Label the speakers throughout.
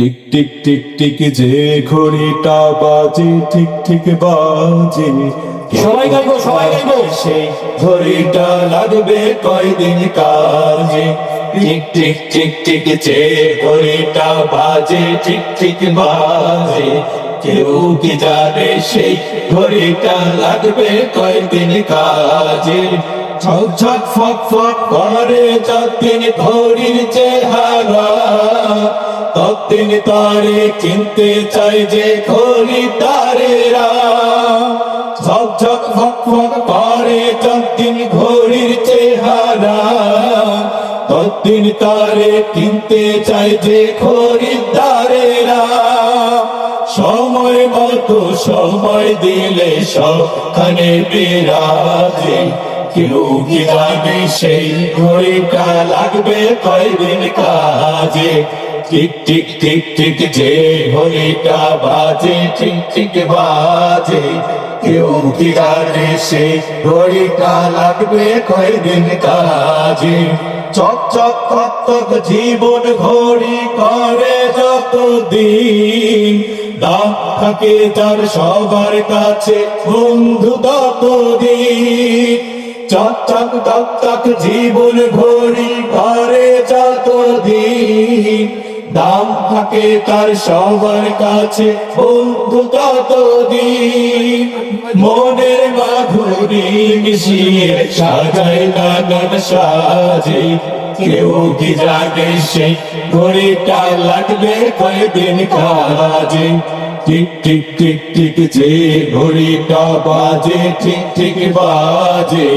Speaker 1: Tick tick tick tick যে ঘড়িটা বাজে ঠিক ঠিক বাজে।
Speaker 2: সবাই গাইবো, সবাই গাইবো।
Speaker 1: সেই ঘড়িটা লাগবে কয়দিন কাজে? টিক টিক টিক টিক যে ঘড়িটা বাজে ঠিক ঠিক বাজে। কেউ কি জানে সেই ঘড়িটা লাগবে কয়দিন কাজে? ঝক ঝক ফক ফক করে যতদিন ঘড়ির চেহারা। ততদিন তারে কিনতে চাই যে খরিদারেরা ঝক ঝক ফক ফক করে যতদিন ঘড়ির চেহারা। ততদিন তারে কিনতে চাই যে খরিদারেরা সময় মতো সময় দিলে সবখানে বিরাজে। কেউ কি জানে সেই ঘড়িটা লাগবে কয়দিন কাজে? টিক টিক টিক টিক, যে ঘড়িটা বাজে ঠিক ঠিক বাজে। কেউ কি জানে সেই ঘড়িটা লাগবে কয়দিন কাজে? চক চক কক জীবন ঘড়ি করে যত দিন দাম থাকে তার সবার কাছে, বন্ধু তত দিন চক চক তক তক জীবন ঘড়ি করে যত দিন দাম থাকে তার সবার কাছে। বন্ধু কতদিন মনের মাধুরী মিশিয়ে সাজায় নানান সাজে। কেউ কি জানে সেই ঘড়িটা লাগবে কয়দিন কাজে। টিক টিক টিক টিক যে ঘড়িটা বাজে ঠিক ঠিক বাজে।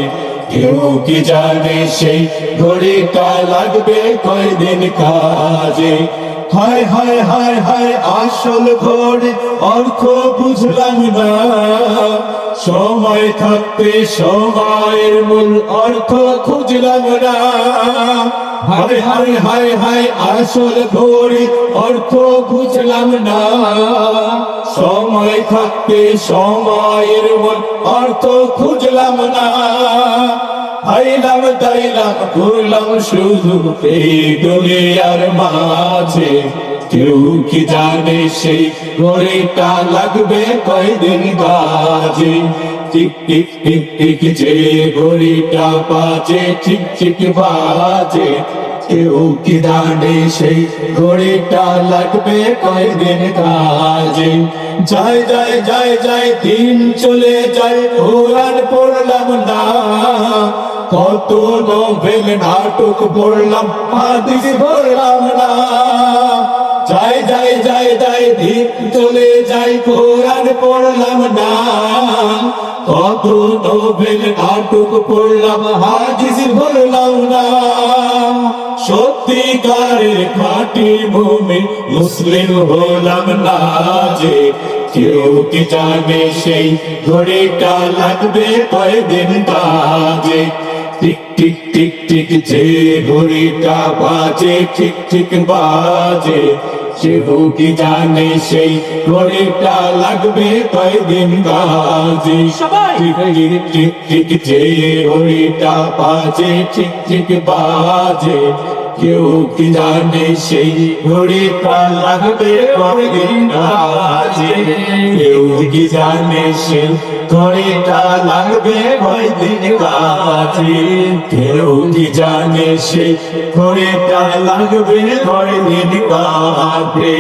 Speaker 1: কেউ কি জানে সেই ঘড়িটা লাগবে কয়দিন কাজে? হায় হায় হায় হায়, আসল ঘড়ি, অর্থ বুঝলাম না। সময় থাকতে সময়ের মূল অর্থ খুঁজলাম না। হায় হায় হায় হায়, আসল ঘড়ি, অর্থ বুঝলাম না। সময় থাকতে সময়ের অর্থ খুঁজলাম না। আইলাম তাইলাম ঘুরলাম শুধু এই দুনিয়ার মাঝে। কেউ কি জানে সেই ঘড়িটা লাগবে কয়দিন কাজে টিক টিক টিক টিক, যে ঘড়িটা বাজে ঠিক ঠিক বাজে। কেউ কি জানে সেই ঘড়িটা লাগবে কয়দিন কাজে। যায় যায় যায় যায়, দিন চলে যায় কোরআন পড়লাম না। কত নোভেল নাটক পড়লাম, হাদিস পড়লাম না। যায় যায় যায় যায়, দিন চলে যায় কোরআন পড়লাম না। কত নোভেল নাটক পড়লাম, হাদিস পড়লাম না। সত্যিকারের খাঁটি ভূমি মুসলিম হলাম না যে। কেউ কি জানে সেই ঘড়িটা লাগবে কয়দিন কাজে? টিক টিক টিক টিক যে ঘড়িটা বাজে ঠিক ঠিক বাজে। কেউ কি জানে সেই ঘড়িটা লাগবে কয়দিন। টিক টিক টিক টিক যে ঘড়িটা বাজে ঠিক ঠিক বাজে। কেউ কি জানে সেই ঘড়িটা লাগবে কেউ কি জানে সেই ঘড়িটা লাগবে কয়দিন কাজে কেউ কি জানে সেই ঘড়িটা লাগবে কয়দিন কাজে